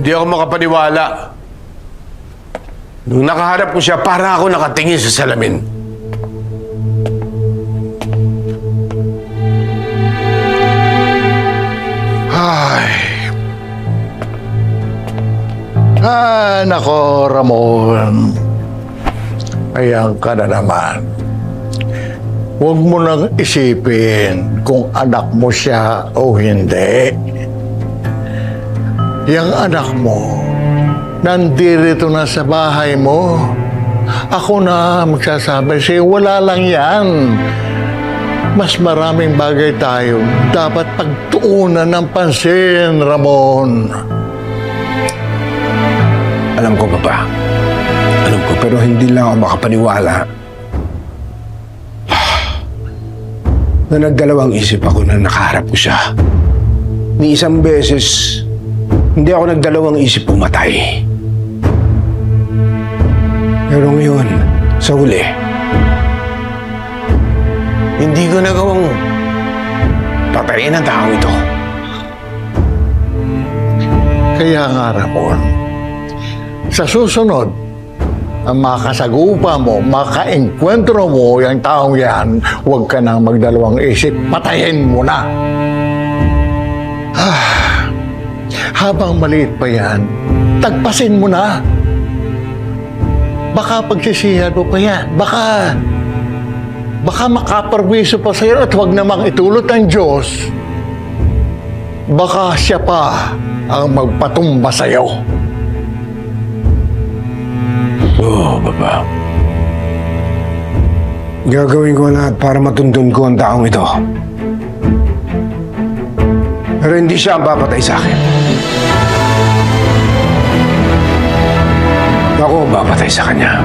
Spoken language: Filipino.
Hindi ako makapaniwala. Nung nakaharap ko siya, para ako nakatingin sa salamin. Ay. Ah, nako, Ramon. Ayan ka na naman. Huwag mo nang isipin kung anak mo siya o hindi. Yang anak mo, nandito na sa bahay mo. Ako na magsasabi sa'yo, wala lang yan. Mas maraming bagay tayo dapat pagtuunan ng pansin, Ramon. Alam ko, Papa. Alam ko, pero hindi lang ako makapaniwala. Na nagdalawang isip ako na nakaharap ko siya. Ni isang beses, hindi ako nagdalawang isip pumatay. Pero ngayon, sa huli, hindi ko nagawang patayin ang taong ito. Kaya nga, Ramon, sa susunod, ang makasagupa mo, makaenkwentro mo yung taong yan, huwag ka nang magdalawang isip, patayin mo na. Habang maliit pa yan, tagpasin mo na. Baka pagsisihan mo pa yan. Baka, baka makaparwiso pa sa'yo at huwag namang itulot ng Diyos. Baka siya pa ang magpatumba sa'yo. Oo, Papa. Gagawin ko lahat para matundun ko ang taong ito. Pero hindi siya ang papatay sa akin. Ako ang papatay sa kanya.